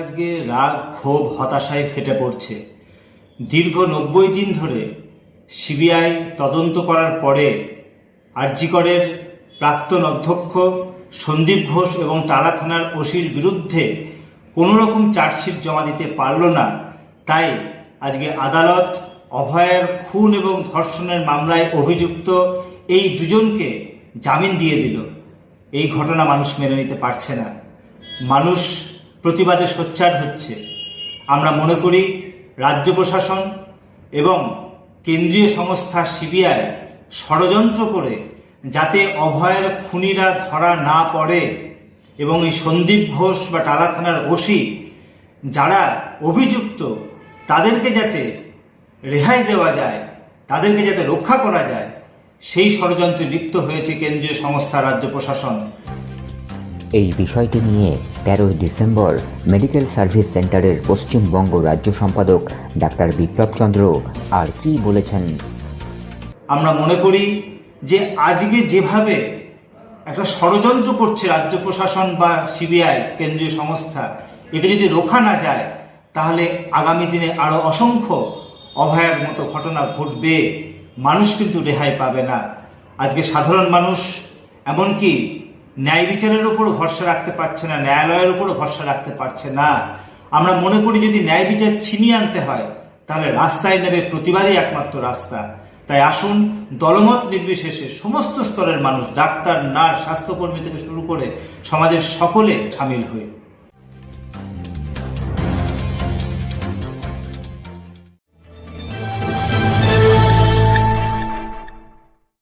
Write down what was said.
আজকে রাগ, ক্ষোভ, হতাশায় ফেটে পড়ছে। দীর্ঘ নব্বই দিন ধরে সিবিআই তদন্ত করার পরে আরজিকরের প্রাক্তন অধ্যক্ষ সন্দীপ ঘোষ এবং টালা থানার ওসির বিরুদ্ধে কোনো রকম চার্জশিট জমা দিতে পারল না। তাই আজকে আদালত অভয়ের খুন এবং ধর্ষণের মামলায় অভিযুক্ত এই দুজনকে জামিন দিয়ে দিল। এই ঘটনা মানুষ মেনে নিতে পারছে না। মানুষ প্রতিবাদে সোচ্চার হচ্ছে। আমরা মনে করি রাজ্য প্রশাসন এবং কেন্দ্রীয় সংস্থা সিবিআই ষড়যন্ত্র করে যাতে অভয়ের খুনিরা ধরা না পড়ে এবং এই সন্দীপ ঘোষ বা টালা থানার ওসি যারা অভিযুক্ত, তাদেরকে যাতে রেহাই দেওয়া যায়, তাদেরকে যাতে রক্ষা করা যায়, সেই ষড়যন্ত্রে লিপ্ত হয়েছে কেন্দ্রীয় সংস্থা রাজ্য প্রশাসন। এই বিষয়টি নিয়ে তেরোই ডিসেম্বর মেডিকেল সার্ভিস সেন্টারের পশ্চিমবঙ্গ রাজ্য সম্পাদক ডাক্তার বিপ্লব চন্দ্র। আর কি বলেছেন? আমরা মনে করি যে আজকে যেভাবে একটা ষড়যন্ত্র করছে রাজ্য প্রশাসন বা সিবিআই, কেন্দ্রীয় সংস্থা, একে যদি রোখা না যায়, তাহলে আগামী দিনে আরও অসংখ্য অভয়ের মতো ঘটনা ঘটবে। মানুষ কিন্তু রেহাই পাবে না। আজকে সাধারণ মানুষ, এমনকি ন্যায় বিচারের উপর ভরসা রাখতে পারছে না, ন্যায়ালয়ের উপর ভরসা রাখতে পারছে না। আমরা মনে করি যদি ন্যায় বিচার ছিনিয়ে আনতে হয়, তাহলে রাস্তায় নেবে প্রতিবাদই একমাত্র রাস্তা। তাই আসুন, দলমত নির্বিশেষে সমস্ত স্তরের মানুষ, ডাক্তার, নার্স, স্বাস্থ্যকর্মী থেকে শুরু করে সমাজের সকলে সামিল হয়ে